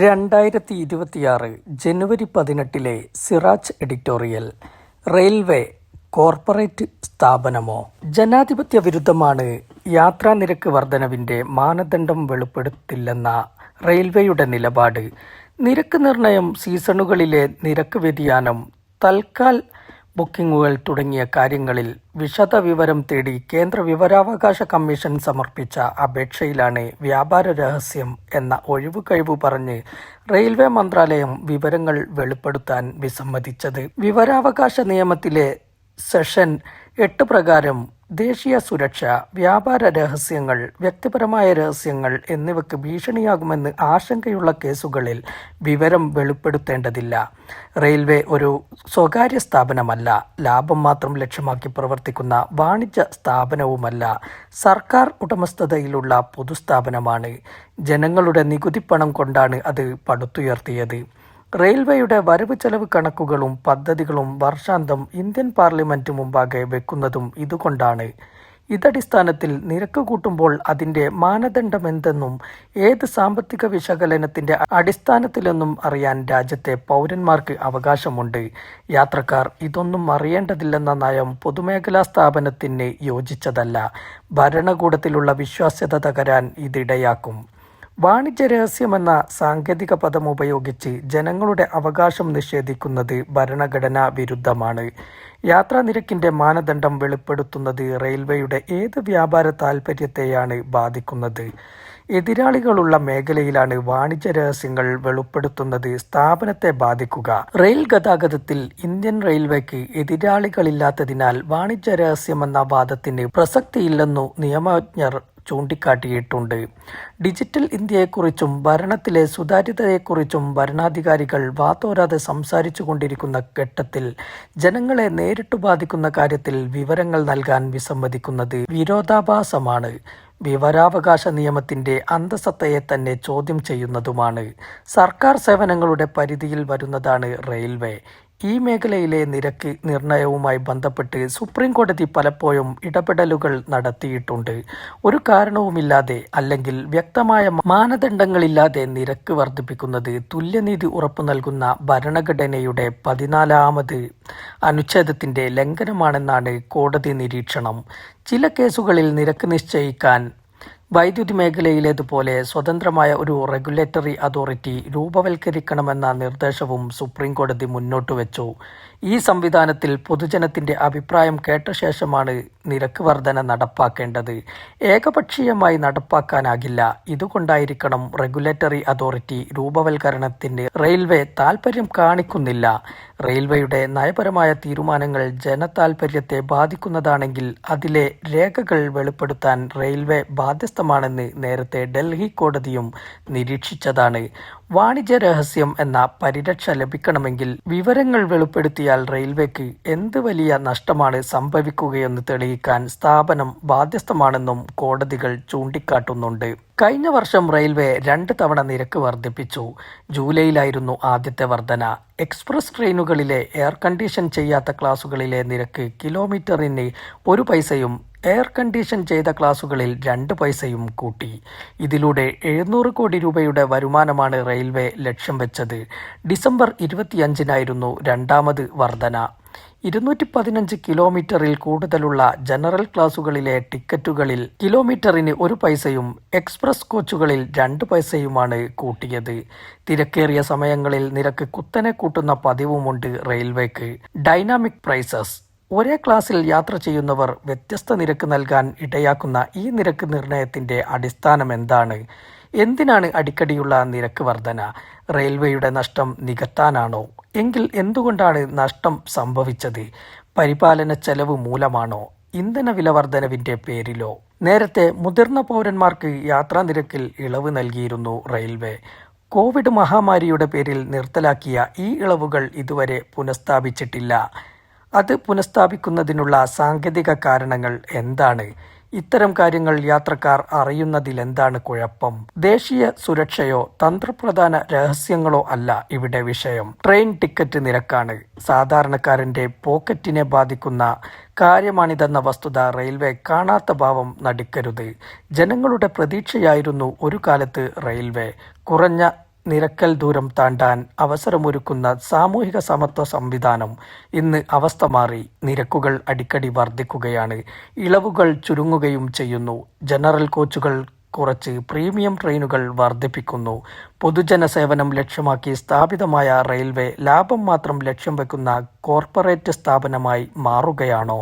രണ്ടായിരത്തി ഇരുപത്തിയാറ് ജനുവരി പതിനെട്ടിലെ സിറാജ് എഡിറ്റോറിയൽ റെയിൽവേ കോർപ്പറേറ്റ് സ്ഥാപനമോ ജനാധിപത്യ വിരുദ്ധമാണ് യാത്രാ നിരക്ക് വർധനവിന്റെ മാനദണ്ഡം വെളിപ്പെടുത്തില്ലെന്ന റെയിൽവേയുടെ നിലപാട്. നിരക്ക് നിർണയം സീസണുകളിലെ നിരക്ക് വ്യതിയാനം തൽക്കാൽ ബുക്കിംഗുകൾ തുടങ്ങിയ കാര്യങ്ങളിൽ വിശദ വിവരം തേടി കേന്ദ്ര വിവരാവകാശ കമ്മീഷൻ സമർപ്പിച്ച അപേക്ഷയിലാണ് വ്യാപാര രഹസ്യം എന്ന ഒഴിവുകഴിവ് പറഞ്ഞ് റെയിൽവേ മന്ത്രാലയം വിവരങ്ങൾ വെളിപ്പെടുത്താൻ വിസമ്മതിച്ചത്. വിവരാവകാശ നിയമത്തിലെ സെഷൻ എട്ട് പ്രകാരം ദേശീയ സുരക്ഷ വ്യാപാര രഹസ്യങ്ങൾ വ്യക്തിപരമായ രഹസ്യങ്ങൾ എന്നിവയ്ക്ക് ഭീഷണിയാകുമെന്ന് ആശങ്കയുള്ള കേസുകളിൽ വിവരം വെളിപ്പെടുത്തേണ്ടതില്ല. റെയിൽവേ ഒരു സ്വകാര്യ സ്ഥാപനമല്ല. ലാഭം മാത്രം ലക്ഷ്യമാക്കി പ്രവർത്തിക്കുന്ന വാണിജ്യ സ്ഥാപനവുമല്ല. സർക്കാർ ഉടമസ്ഥതയിലുള്ള പൊതുസ്ഥാപനമാണ്. ജനങ്ങളുടെ നികുതിപ്പണം കൊണ്ടാണ് അത് പടുത്തുയർത്തിയത്. റെയിൽവേയുടെ വരവ് ചെലവ് കണക്കുകളും പദ്ധതികളും വർഷാന്തം ഇന്ത്യൻ പാർലമെന്റ് മുമ്പാകെ വെക്കുന്നതും ഇതുകൊണ്ടാണ്. ഇതടിസ്ഥാനത്തിൽ നിരക്ക് കൂട്ടുമ്പോൾ അതിന്റെ മാനദണ്ഡമെന്തെന്നും ഏത് സാമ്പത്തിക വിശകലനത്തിന്റെ അടിസ്ഥാനത്തിലെന്നും അറിയാൻ രാജ്യത്തെ പൗരന്മാർക്ക് അവകാശമുണ്ട്. യാത്രക്കാർ ഇതൊന്നും അറിയേണ്ടതില്ലെന്ന നയം പൊതുമേഖലാ സ്ഥാപനത്തിന് യോജിച്ചതല്ല. ഭരണകൂടത്തിലുള്ള വിശ്വാസ്യത തകരാൻ ഇതിടയാക്കും. വാണിജ്യ രഹസ്യം എന്ന സാങ്കേതിക പദം ഉപയോഗിച്ച് ജനങ്ങളുടെ അവകാശം നിഷേധിക്കുന്നത് ഭരണഘടനാ വിരുദ്ധമാണ്. യാത്രാ നിരക്കിന്റെ മാനദണ്ഡം വെളിപ്പെടുത്തുന്നത് റെയിൽവേയുടെ ഏത് വ്യാപാര താൽപര്യത്തെയാണ് ബാധിക്കുന്നത്? എതിരാളികളുള്ള മേഖലയിലാണ് വാണിജ്യ രഹസ്യങ്ങൾ വെളിപ്പെടുത്തുന്നത് സ്ഥാപനത്തെ ബാധിക്കുക. റെയിൽ ഗതാഗതത്തിൽ ഇന്ത്യൻ റെയിൽവേക്ക് എതിരാളികളില്ലാത്തതിനാൽ വാണിജ്യ രഹസ്യമെന്ന വാദത്തിന് പ്രസക്തിയില്ലെന്നു നിയമജ്ഞർ ചൂണ്ടിക്കാട്ടിയിട്ടുണ്ട്. ഡിജിറ്റൽ ഇന്ത്യയെക്കുറിച്ചും ഭരണത്തിലെ സുതാര്യതയെക്കുറിച്ചും ഭരണാധികാരികൾ വാതോരാതെ സംസാരിച്ചു കൊണ്ടിരിക്കുന്ന ഘട്ടത്തിൽ ജനങ്ങളെ നേരിട്ടു ബാധിക്കുന്ന കാര്യത്തിൽ വിവരങ്ങൾ നൽകാൻ വിസമ്മതിക്കുന്നത് വിരോധാഭാസമാണ്. വിവരാവകാശ നിയമത്തിന്റെ അന്തസത്തയെ തന്നെ ചോദ്യം ചെയ്യുന്നതുമാണ്. സർക്കാർ സേവനങ്ങളുടെ പരിധിയിൽ വരുന്നതാണ് റെയിൽവേ. ഈ മേഖലയിലെ നിരക്ക് നിർണയവുമായി ബന്ധപ്പെട്ട് സുപ്രീം കോടതി പലപ്പോഴും ഇടപെടലുകൾ നടത്തിയിട്ടുണ്ട്. ഒരു കാരണവുമില്ലാതെ അല്ലെങ്കിൽ വ്യക്തമായ മാനദണ്ഡങ്ങളില്ലാതെ നിരക്ക് വർദ്ധിപ്പിക്കുന്നത് തുല്യനീതി ഉറപ്പു നൽകുന്ന ഭരണഘടനയുടെ പതിനാലാമത് അനുച്ഛേദത്തിന്റെ ലംഘനമാണെന്നാണ് കോടതി നിരീക്ഷണം. ചില കേസുകളിൽ നിരക്ക് നിശ്ചയിക്കാൻ വൈദ്യുതി മേഖലയിലേതുപോലെ സ്വതന്ത്രമായ ഒരു റെഗുലേറ്ററി അതോറിറ്റി രൂപവൽക്കരിക്കണമെന്ന നിർദ്ദേശവും സുപ്രീംകോടതി മുന്നോട്ടുവച്ചു. മുന്നോട്ട് വെച്ചു ഈ സംവിധാനത്തിൽ പൊതുജനത്തിന്റെ അഭിപ്രായം കേട്ട ശേഷമാണ് നിരക്ക് വർധന നടപ്പാക്കേണ്ടത്. ഏകപക്ഷീയമായി നടപ്പാക്കാനാകില്ല. ഇതുകൊണ്ടായിരിക്കണം റെഗുലേറ്ററി അതോറിറ്റി രൂപവൽക്കരണത്തിന് റെയിൽവേ താൽപര്യം കാണിക്കുന്നില്ല. റെയിൽവേയുടെ നയപരമായ തീരുമാനങ്ങൾ ജനതാൽപര്യത്തെ ബാധിക്കുന്നതാണെങ്കിൽ അതിലെ രേഖകൾ വെളിപ്പെടുത്താൻ റെയിൽവേ ബാധ്യസ്ഥമാണെന്ന് നേരത്തെ ഡൽഹി കോടതിയും നിരീക്ഷിച്ചതാണ്. വാണിജ്യ രഹസ്യം എന്ന പരിരക്ഷ ലഭിക്കണമെങ്കിൽ വിവരങ്ങൾ വെളിപ്പെടുത്തിയാൽ റെയിൽവേക്ക് എന്ത് വലിയ നഷ്ടമാണ് സംഭവിക്കുകയെന്ന് തെളിയിക്കാൻ സ്ഥാപനം ബാധ്യസ്ഥമാണെന്നും കോടതികൾ ചൂണ്ടിക്കാട്ടുന്നുണ്ട്. കഴിഞ്ഞ വർഷം റെയിൽവേ രണ്ട് തവണ നിരക്ക് വർദ്ധിപ്പിച്ചു. ജൂലൈയിലായിരുന്നു ആദ്യത്തെ വർധന. എക്സ്പ്രസ് ട്രെയിനുകളിലെ എയർ കണ്ടീഷൻ ചെയ്യാത്ത ക്ലാസുകളിലെ നിരക്ക് കിലോമീറ്ററിന് ഒരു പൈസയും എയർ കണ്ടീഷൻ ചെയ്ത ക്ലാസുകളിൽ രണ്ട് പൈസയും കൂട്ടി. ഇതിലൂടെ എഴുന്നൂറ് കോടി രൂപയുടെ വരുമാനമാണ് റെയിൽവേ ലക്ഷ്യം വെച്ചത്. ഡിസംബർ ഇരുപത്തിയഞ്ചിനായിരുന്നു രണ്ടാമത് വർധന. ഇരുന്നൂറ്റി പതിനഞ്ച് കിലോമീറ്ററിൽ കൂടുതലുള്ള ജനറൽ ക്ലാസുകളിലെ ടിക്കറ്റുകളിൽ കിലോമീറ്ററിന് ഒരു പൈസയും എക്സ്പ്രസ് കോച്ചുകളിൽ രണ്ട് പൈസയുമാണ് കൂട്ടിയത്. തിരക്കേറിയ സമയങ്ങളിൽ നിരക്ക് കുത്തനെ കൂട്ടുന്ന പതിവുമുണ്ട് റെയിൽവേക്ക്. Dynamic prices. ഒരേ ക്ലാസ്സിൽ യാത്ര ചെയ്യുന്നവർ വ്യത്യസ്ത നിരക്ക് നൽകാൻ ഇടയാക്കുന്ന ഈ നിരക്ക് നിർണയത്തിന്റെ അടിസ്ഥാനം എന്താണ്? എന്തിനാണ് അടിക്കടിയുള്ള നിരക്ക് വർധന? റെയിൽവേയുടെ നഷ്ടം നികത്താനാണോ? എങ്കിൽ എന്തുകൊണ്ടാണ് നഷ്ടം സംഭവിച്ചത്? പരിപാലന ചെലവ് മൂലമാണോ? ഇന്ധന വില വർധനവിന്റെ പേരിലോ? നേരത്തെ മുതിർന്ന പൗരന്മാർക്ക് യാത്രാ നിരക്കിൽ ഇളവ് നൽകിയിരുന്നു റെയിൽവേ. കോവിഡ് മഹാമാരിയുടെ പേരിൽ നിർത്തലാക്കിയ ഈ ഇളവുകൾ ഇതുവരെ പുനഃസ്ഥാപിച്ചിട്ടില്ല. അത് പുനഃസ്ഥാപിക്കുന്നതിനുള്ള സാങ്കേതിക കാരണങ്ങൾ എന്താണ്? ഇത്തരം കാര്യങ്ങൾ യാത്രക്കാർ അറിയുന്നതിലെന്താണ് കുഴപ്പം? ദേശീയ സുരക്ഷയോ തന്ത്രപ്രധാന രഹസ്യങ്ങളോ അല്ല ഇവിടെ വിഷയം. ട്രെയിൻ ടിക്കറ്റ് നിരക്കാണ്. സാധാരണക്കാരന്റെ പോക്കറ്റിനെ ബാധിക്കുന്ന കാര്യമാണിതെന്ന വസ്തുത റെയിൽവേ കാണാത്ത ഭാവം നടിക്കരുത്. ജനങ്ങളുടെ പ്രതീക്ഷയായിരുന്നു ഒരു കാലത്ത് റെയിൽവേ. കുറഞ്ഞ നിരക്കൽ ദൂരം താണ്ടാൻ അവസരമൊരുക്കുന്ന സാമൂഹിക സമത്വ സംവിധാനം ഇന്ന് അവസ്ഥ മാറി. നിരക്കുകൾ അടിക്കടി വർദ്ധിക്കുകയാണ്. ഇളവുകൾ ചുരുങ്ങുകയും ചെയ്യുന്നു. ജനറൽ കോച്ചുകൾ കുറച്ച് പ്രീമിയം ട്രെയിനുകൾ വർദ്ധിപ്പിക്കുന്നു. പൊതുജന സേവനം ലക്ഷ്യമാക്കി സ്ഥാപിതമായ റെയിൽവേ ലാഭം മാത്രം ലക്ഷ്യം വെക്കുന്ന കോർപ്പറേറ്റ് സ്ഥാപനമായി മാറുകയാണോ?